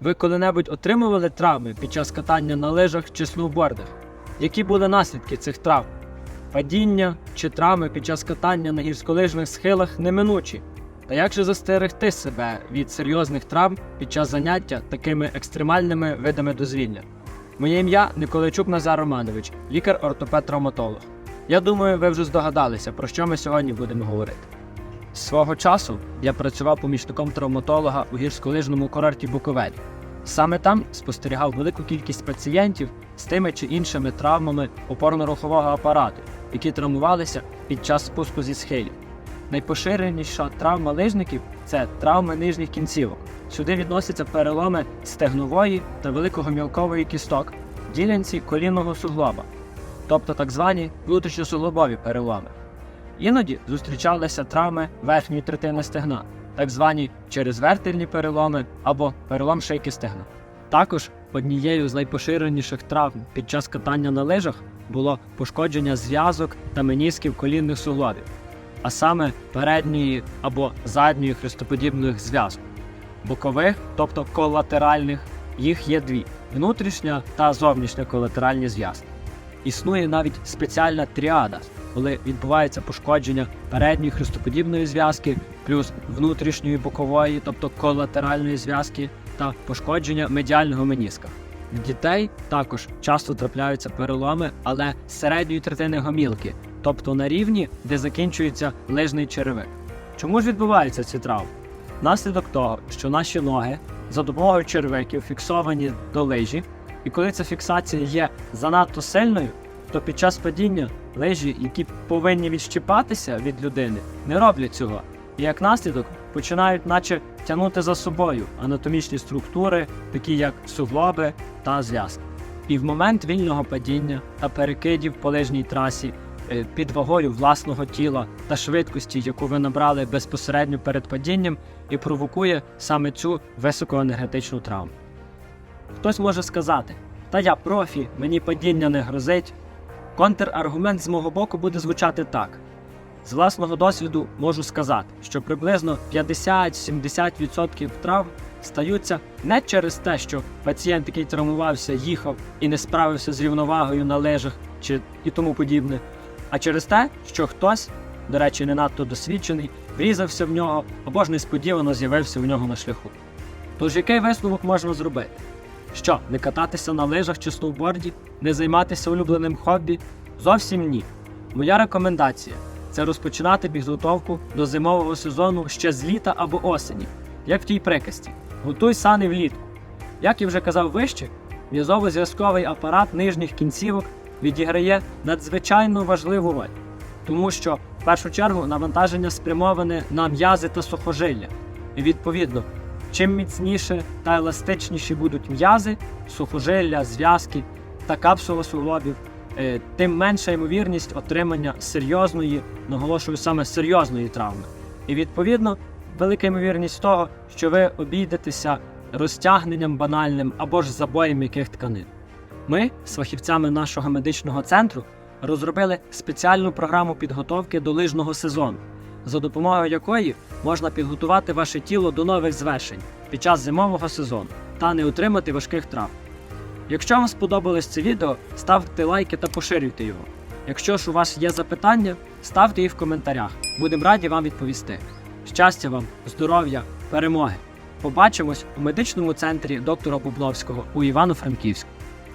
Ви коли-небудь отримували травми під час катання на лижах чи сноубордах? Які були наслідки цих травм? Падіння чи травми під час катання на гірськолижних схилах неминучі. Та як же застерегти себе від серйозних травм під час заняття такими екстремальними видами дозвілля? Моє ім'я Николайчук Назар Романович, лікар-ортопед-травматолог. Я думаю, ви вже здогадалися, про що ми сьогодні будемо говорити. Свого часу я працював помічником травматолога у гірськолижному курорті Буковель. Саме там спостерігав велику кількість пацієнтів з тими чи іншими травмами опорно-рухового апарату, які травмувалися під час спуску зі схилів. Найпоширеніша травма лижників це травми нижніх кінцівок. Сюди відносяться переломи стегнової та великого мілкової кісток, ділянці колінного суглоба, тобто так звані внутрішньосуглобові переломи. Іноді зустрічалися травми верхньої третини стегна, так звані черезвертельні переломи або перелом шийки стегна. Також однією з найпоширеніших травм під час катання на лижах було пошкодження зв'язок та менісків колінних суглобів, а саме передньої або задньої хрестоподібних зв'язок. Бокових, тобто колатеральних, їх є дві: внутрішня та зовнішня колатеральні зв'язки. Існує навіть спеціальна тріада, коли відбувається пошкодження передньої хрестоподібної зв'язки, плюс внутрішньої бокової, тобто колатеральної зв'язки, та пошкодження медіального меніска. В дітей також часто трапляються переломи, але середньої третини гомілки, тобто на рівні, де закінчується лижний черевик. Чому ж відбуваються ці травми? Внаслідок того, що наші ноги за допомогою червиків фіксовані до лижі, і коли ця фіксація є занадто сильною, то під час падіння лижі, які повинні відщипатися від людини, не роблять цього. І як наслідок починають наче тягнути за собою анатомічні структури, такі як суглоби та зв'язки. І в момент вільного падіння та перекидів по лижній трасі е, під вагою власного тіла та швидкості, яку ви набрали безпосередньо перед падінням, і провокує саме цю високоенергетичну травму. Хтось може сказати: та я профі, мені падіння не грозить. Контраргумент з мого боку буде звучати так. З власного досвіду можу сказати, що приблизно 50-70% травм стаються не через те, що пацієнт, який травмувався, їхав і не справився з рівновагою на лежах чи і тому подібне, а через те, що хтось, до речі, не надто досвідчений, врізався в нього або ж несподівано з'явився в нього на шляху. Тож який висновок можна зробити? Що, не кататися на лижах чи сноуборді, не займатися улюбленим хобі? Зовсім ні. Моя рекомендація це розпочинати підготовку до зимового сезону ще з літа або осені, як в тій приказці. Готуй сани влітку. Як я вже казав вище, в'язово-зв'язковий апарат нижніх кінцівок відіграє надзвичайно важливу роль, тому що в першу чергу навантаження спрямоване на м'язи та сухожилля. І відповідно, чим міцніше та еластичніші будуть м'язи, сухожилля, зв'язки та капсула суглобів, е, тим менша ймовірність отримання серйозної, наголошую саме серйозної травми. І відповідно велика ймовірність того, що ви обійдетеся розтягненням банальним або ж забоєм м'яких тканин. Ми з фахівцями нашого медичного центру розробили спеціальну програму підготовки до лижного сезону, за допомогою якої можна підготувати ваше тіло до нових звершень під час зимового сезону та не отримати важких травм. Якщо вам сподобалось це відео, ставте лайки та поширюйте його. Якщо ж у вас є запитання, ставте їх в коментарях. Будемо раді вам відповісти. Щастя вам, здоров'я, перемоги! Побачимось у медичному центрі доктора Бубловського у Івано-Франківську.